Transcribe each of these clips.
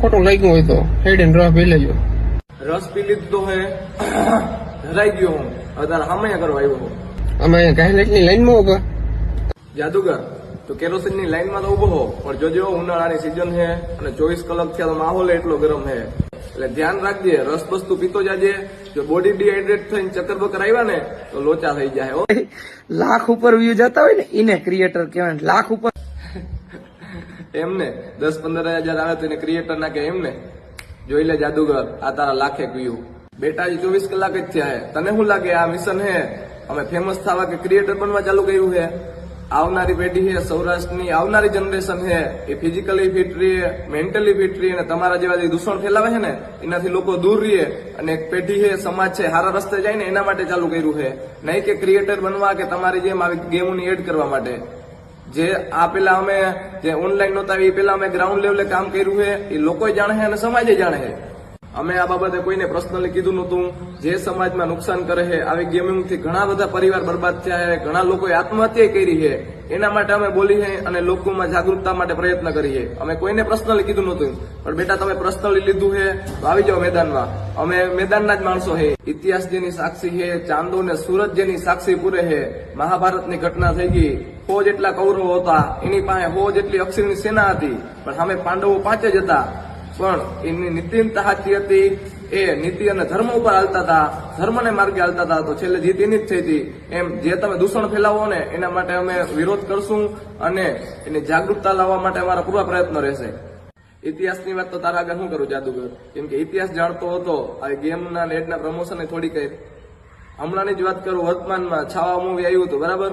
ખોટું લાગ્યું હોય તો હેડ રસ પી લેજો. રસ પી લીધો હે ધરાઈ ગયો હું. અત્યારે સામે કરવા આવ્યો હું. અમે અહીંયા ગાયલેટની લાઈનમાં ઊભા જાદુગર તો કેરોસીનની લાઈનમાં તો ઊભો હો પણ જોજો ઉનાળાની સિઝન છે અને ચોવીસ કલાક થયા તો માહોલ એટલો ગરમ છે એટલે ધ્યાન રાખજે રસ વસ્તુ પીતો જાજે. જો બોડી ડિહાઈડ્રેટ થઈને ચક્કર બકર આવ્યા ને તો લોચા થઈ જાય હો. લાખ ઉપર વ્યૂ જતા હોય ને એને ક્રિએટર કહેવાય લાખ ઉપર એમને દસ પંદર હજાર આવે તો એને ક્રિએટર ના કે એમને. જોઈ લે જાદુગર, આ તારા લાખે વ્યૂ બેટા હજી ચોવીસ કલાક જ થયા હે. તને શું લાગે આ મિશન હે? અમે ફેમસ થવા કે ક્રિએટર બનવા ચાલુ કર્યું છે આવનારી પેઢી છે સૌરાષ્ટ્રની આવનારી જનરેશન છે એ ફિઝિકલી ફિટ રહીએ મેન્ટલી ફિટ રહીએ અને તમારા જેવા જે દૂષણ ફેલાવે છે ને, એનાથી લોકો દૂર રહે અને એક પેઢી છે સમાજ છે સારા રસ્તે જાય ને એના માટે ચાલુ કર્યું છે નહીં કે ક્રિએટર બનવા કે તમારી જેમ આવી ગેમોની એડ કરવા માટે. જે આ પેલા અમે જે ઓનલાઈન નહોતા, એ પેલા અમે ગ્રાઉન્ડ લેવલે કામ કર્યું છે, એ લોકો જાણે છે અને સમાજે જાણે છે. અમે આ બાબતે કોઈને પર્સનલી કીધું નહોતું. જે સમાજમાં નુકસાન કરે છે, આવી ગેમિંગથી ઘણા બધા પરિવાર બરબાદ થયા છે, ઘણા લોકોએ આત્મહત્યા કરી છે. એના માટે અમે બોલી છે અને લોકોમાં જાગૃતતા માટે પ્રયત્ન કરીએ અમે કોઈને પર્સનલી કીધું નહોતું. પણ બેટા, તમે પર્સનલી લીધું છે, તો આવી જાઓ મેદાનમાં. અમે મેદાનના જ માણસો છે. ઇતિહાસ જેની સાક્ષી છે, ચાંદો ને સુરત જેની સાક્ષી પૂરે છે. મહાભારતની ઘટના થઈ ગઈ. હો જેટલા કૌરવો હતા, એની પાસે હો જેટલી અક્ષરની સેના હતી. પણ સામે પાંડવો પાંચ જ હતા. પણ એની નીતિનતા સાચી હતી. એ નીતિ અને ધર્મ ઉપર હાલતા હતા. ધર્મને માર્ગે હાલતા હતા. તો છેલ્લે જીત એની જ થઈ હતી. એમ જે તમે દૂષણ ફેલાવો ને, એના માટે અમે વિરોધ કરશું અને એની જાગૃતતા લાવવા માટે અમારા પૂરા પ્રયત્નો રહેશે. ઇતિહાસની વાત તો તારા આગળ શું કરું, જાદુગર? કેમ કે ઇતિહાસ જાણતો હતો. આ ગેમના નેટના પ્રમોશન થોડી કઈ હમણાંની જ વાત કરું. વર્તમાનમાં છાવા મૂવી આવ્યું હતું, બરાબર?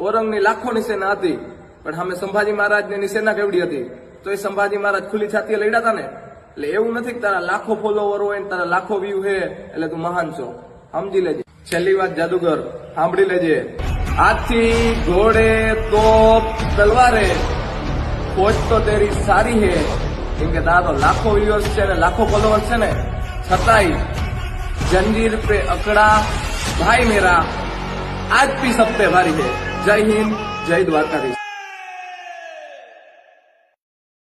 ઓરંગની લાખોની સેના હતી. પણ સામે સંભાજી મહારાજની સેના કેવડી હતી? તો એ સંભાજી મહારાજ ખુલ્લી છાતીએ લડ્યા હતા ને એટલે એવું નથી કે તારા લાખો ફોલોવર હોય ને તારા લાખો વ્યૂ હે એટલે તું મહાન છો સમજી લેજે છેલ્લી વાત જાદુગર સાંભળી લેજે હાથી ઘોડે તોપ તલવારે ફોજ તો તેરી સારી હે કેમ કે તારા તો લાખો વ્યુઅર્સ છે ને લાખો ફોલોવર્સ છે ને છતાંય जंजीर पे अकड़ा भाई मेरा आज भी सब पे भारी है जय हिंद जय द्वारकाधीश